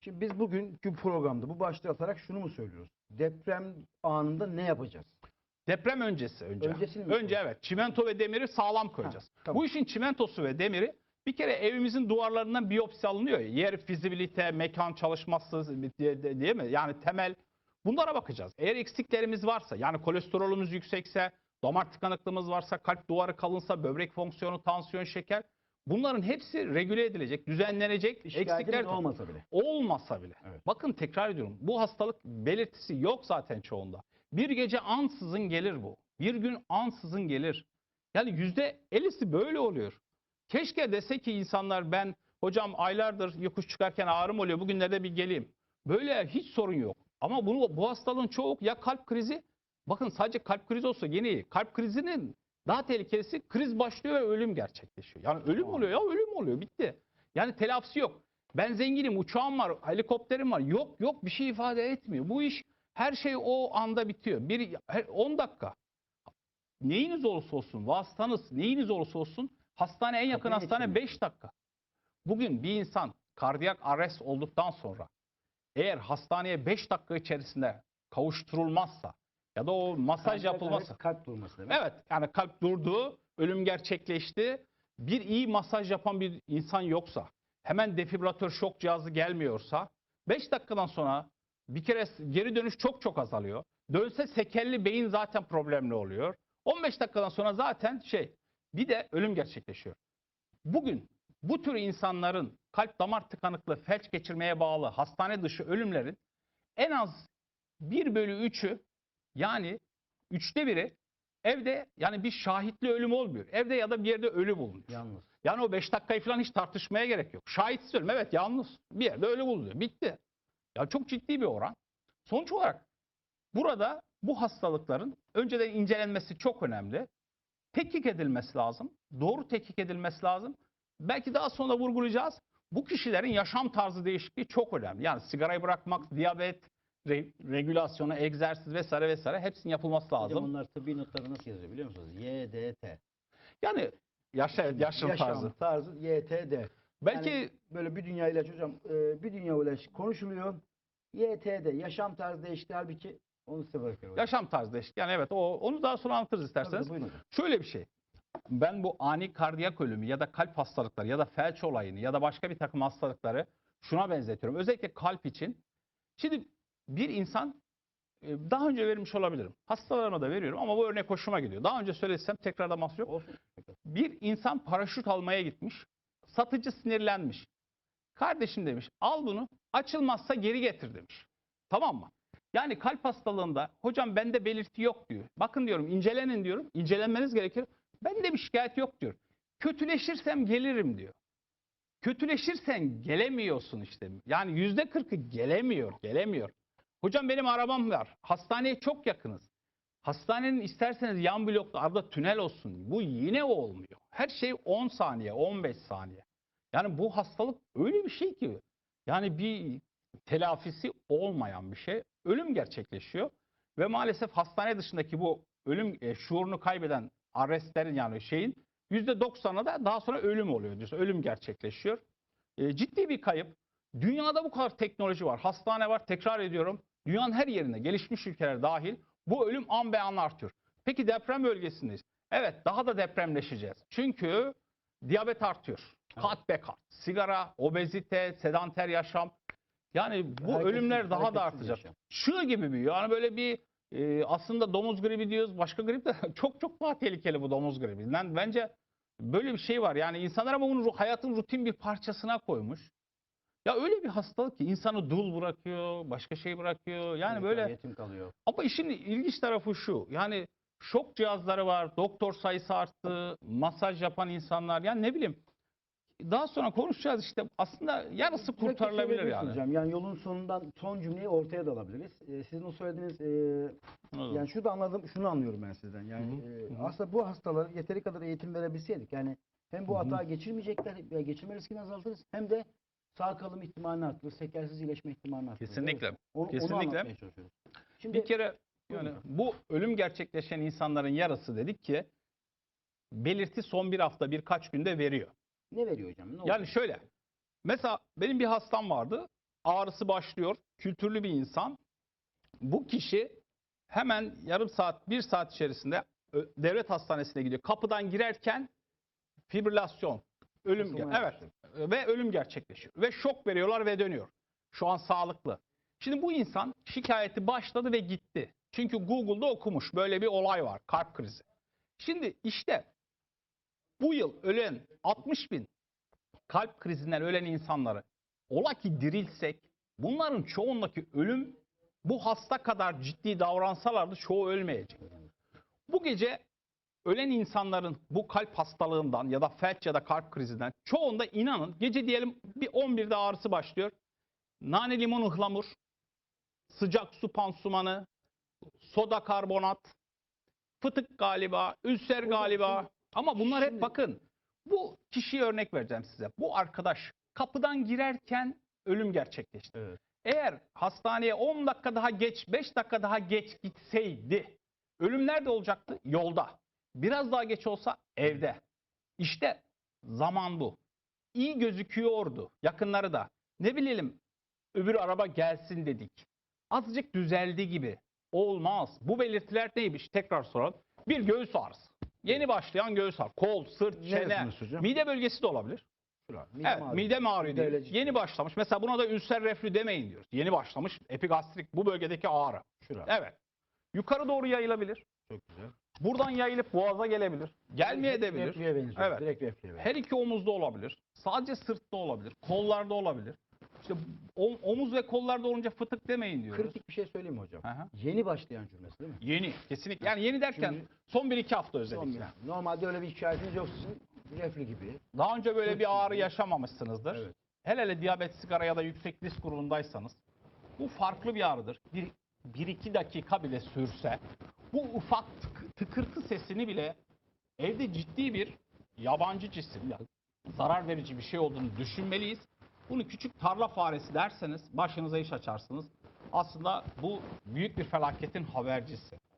Şimdi biz bugünkü programda bu başlığı atarak şunu mu söylüyoruz? Deprem anında ne yapacağız? Deprem öncesi önce. Öncesini mi önce evet. Çimento ve demiri sağlam koyacağız. Ha, tamam. Bu işin çimentosu ve demiri bir kere evimizin duvarlarından biyopsi alınıyor ya. Yer fizibilite, mekan çalışması diye, değil mi? Yani temel bunlara bakacağız. Eğer eksiklerimiz varsa yani kolesterolümüz yüksekse, damar tıkanıklığımız varsa, kalp duvarı kalınsa, böbrek fonksiyonu, tansiyon, şeker bunların hepsi regüle edilecek, düzenlenecek. Eksikler olmasa bile. olmasa bile. Evet. Bakın tekrar ediyorum. Bu hastalık belirtisi yok zaten çoğunda. Bir gece ansızın gelir bu. Bir gün ansızın gelir. Yani yüzde ellisi böyle oluyor. Keşke dese ki insanlar ben hocam aylardır yokuş çıkarken ağrım oluyor bugünlerde bir geleyim. Böyle hiç sorun yok. Ama bunu bu hastalığın çoğu ya kalp krizi bakın sadece kalp krizi olsa yine iyi. Kalp krizinin daha tehlikelisi kriz başlıyor ve ölüm gerçekleşiyor. Yani ölüm oluyor ya ölüm oluyor bitti. Yani telafisi yok. Ben zenginim, uçağım var, helikopterim var. Yok yok bir şey ifade etmiyor. Bu iş her şey o anda bitiyor. Bir her- 10 dakika. Neyiniz olursa olsun, vasıtanız neyiniz olursa olsun hastane en yakın Kapıya hastane yetişemiyor. 5 dakika. Bugün bir insan kardiyak arrest olduktan sonra eğer hastaneye 5 dakika içerisinde kavuşturulmazsa ya da o masaj Kalp- yapılmazsa Kalp durması demek. Evet yani kalp durdu, ölüm gerçekleşti. Bir iyi masaj yapan bir insan yoksa, hemen defibrilatör şok cihazı gelmiyorsa 5 dakikadan sonra bir kere geri dönüş çok çok azalıyor. Dönse sekelli beyin zaten problemli oluyor. 15 dakikadan sonra zaten şey bir de ölüm gerçekleşiyor. Bugün bu tür insanların kalp damar tıkanıklığı felç geçirmeye bağlı hastane dışı ölümlerin en az 1 bölü 3'ü yani üçte biri evde yani bir şahitli ölüm olmuyor. Evde ya da bir yerde ölü bulunuyor. Yalnız. Yani o 5 dakikayı falan hiç tartışmaya gerek yok. Şahitsiz ölüm evet yalnız bir yerde ölü bulunuyor. Bitti. Ya çok ciddi bir oran. Sonuç olarak burada bu hastalıkların önceden incelenmesi çok önemli. Tetkik edilmesi lazım. Doğru tetkik edilmesi lazım. Belki daha sonra vurgulayacağız. Bu kişilerin yaşam tarzı değişikliği çok önemli. Yani sigarayı bırakmak, diyabet, re- regülasyonu, egzersiz vesaire vesaire hepsinin yapılması Hocam lazım. onlar tıbbi notları nasıl yazıyor biliyor musunuz? YDT. Yani yaş, evet, yaşam, tarzı. tarzı YTD. Belki Yani böyle bir dünya ilaç hocam e, bir dünya ilaç konuşuluyor. YTD yaşam tarzı değişikliği halbuki onu size bırakıyorum. hocam. yaşam tarzı değişik. Yani evet o onu daha sonra anlatırız isterseniz. Tabii, hocam. Şöyle bir şey. Ben bu ani kardiyak ölümü ya da kalp hastalıkları ya da felç olayını ya da başka bir takım hastalıkları şuna benzetiyorum. Özellikle kalp için. Şimdi bir insan e, daha önce vermiş olabilirim. Hastalarıma da veriyorum ama bu örnek hoşuma gidiyor. Daha önce söylesem tekrarda mahsur yok. Olsun. Bir insan paraşüt almaya gitmiş. Satıcı sinirlenmiş. Kardeşim demiş al bunu açılmazsa geri getir demiş. Tamam mı? Yani kalp hastalığında hocam bende belirti yok diyor. Bakın diyorum incelenin diyorum. İncelenmeniz gerekir. Bende bir şikayet yok diyor. Kötüleşirsem gelirim diyor. Kötüleşirsen gelemiyorsun işte. Yani yüzde kırkı gelemiyor, gelemiyor. Hocam benim arabam var. Hastaneye çok yakınız. Hastanenin isterseniz yan blokta arada tünel olsun. Bu yine olmuyor. Her şey 10 saniye, 15 saniye. Yani bu hastalık öyle bir şey ki yani bir telafisi olmayan bir şey. Ölüm gerçekleşiyor ve maalesef hastane dışındaki bu ölüm e, şuurunu kaybeden arrestlerin yani şeyin %90'ı da daha sonra ölüm oluyor. diyorsun. Ölüm gerçekleşiyor. E, ciddi bir kayıp. Dünyada bu kadar teknoloji var. Hastane var. Tekrar ediyorum. Dünyanın her yerinde gelişmiş ülkeler dahil bu ölüm an be an artıyor. Peki deprem bölgesindeyiz. Evet daha da depremleşeceğiz. Çünkü diyabet artıyor. Kat be kat. Sigara, obezite, sedanter yaşam. Yani bu Hareketsiz- ölümler daha da artacak. yaşam. Çığ gibi büyüyor. Yani böyle bir e, aslında domuz gribi diyoruz. Başka grip de çok çok daha tehlikeli bu domuz gribi. Yani bence böyle bir şey var. Yani insanlar ama bunu hayatın rutin bir parçasına koymuş. Ya öyle bir hastalık ki insanı dul bırakıyor, başka şey bırakıyor. Yani böyle yetim kalıyor. ama işin ilginç tarafı şu. Yani şok cihazları var, doktor sayısı arttı, masaj yapan insanlar. Yani ne bileyim daha sonra konuşacağız işte aslında yarısı kurtarılabilir söylediğiniz yani. Hocam. Yani yolun sonundan son cümleyi ortaya da alabiliriz. Ee, sizin o söylediğiniz e, Evet. yani şu da anladım, şunu anlıyorum ben sizden. Yani Hı hı, e, aslında bu hastalara yeteri kadar eğitim verebilseydik yani hem bu hata geçirmeyecekler, geçirme riskini azaltırız hem de sağ kalım ihtimalini arttırırız, sekersiz iyileşme ihtimalini arttırırız. Kesinlikle. Onu, onu Kesinlikle. çalışıyoruz. Şimdi Bir kere yani bu ölüm gerçekleşen insanların yarısı dedik ki belirti son bir hafta birkaç günde veriyor. ne veriyor hocam? Ne Yani şöyle mesela benim bir hastam vardı ağrısı başlıyor. Kültürlü bir insan. Bu kişi hemen yarım saat, bir saat içerisinde devlet hastanesine gidiyor. Kapıdan girerken fibrilasyon, ölüm, evet. Ve ölüm gerçekleşiyor. Ve şok veriyorlar ve dönüyor. Şu an sağlıklı. Şimdi bu insan şikayeti başladı ve gitti. Çünkü Google'da okumuş böyle bir olay var, kalp krizi. Şimdi işte bu yıl ölen 60 bin kalp krizinden ölen insanları ola ki dirilsek bunların çoğundaki ölüm bu hasta kadar ciddi davransalardı çoğu ölmeyecek. Bu gece ölen insanların bu kalp hastalığından ya da felç ya da kalp krizinden çoğunda inanın gece diyelim bir 11'de ağrısı başlıyor. Nane limon ıhlamur, sıcak su pansumanı, soda karbonat, fıtık galiba, ülser galiba. Ama bunlar hep bakın bu kişiye örnek vereceğim size. Bu arkadaş kapıdan girerken ölüm gerçekleşti. Evet. Eğer hastaneye 10 dakika daha geç, 5 dakika daha geç gitseydi ölüm nerede olacaktı? Yolda. Biraz daha geç olsa evde. İşte zaman bu. İyi gözüküyordu yakınları da. Ne bilelim öbür araba gelsin dedik. Azıcık düzeldi gibi. Olmaz. Bu belirtiler neymiş? Tekrar soralım. Bir göğüs ağrısı. Yeni başlayan göğüs ağrısı. Kol, sırt, çene, Neresiniz hocam? mide bölgesi de olabilir. Şura, Evet, ağrıyor. midem ağrıyor diyor. Yeni başlamış. Mesela buna da ülser reflü demeyin diyoruz. Yeni başlamış epigastrik bu bölgedeki ağrı. Şura. Evet. Yukarı doğru yayılabilir. Çok güzel. Buradan yayılıp boğaza gelebilir. Gelmeye edebilir. Reflüye benziyor. Evet. Direkt benziyor. Her iki omuzda olabilir. Sadece sırtta olabilir. Kollarda olabilir. İşte omuz ve kollarda olunca fıtık demeyin diyoruz. Kritik bir şey söyleyeyim mi hocam? Hı. Yeni başlayan cümlesi değil mi? Yeni. Kesinlikle. Yani yeni derken Şimdi- son bir iki hafta Son özellikle. Normalde öyle bir şikayetiniz yok sizin. Reflü gibi. Daha önce böyle bir ağrı yaşamamışsınızdır. Evet. Hele hele diyabet, sigara ya da yüksek risk grubundaysanız bu farklı bir ağrıdır. Bir, bir iki dakika bile sürse bu ufak tık- tıkırtı sesini bile evde ciddi bir yabancı cisim, ya zarar verici bir şey olduğunu düşünmeliyiz. Bunu küçük tarla faresi derseniz başınıza iş açarsınız. Aslında bu büyük bir felaketin habercisi.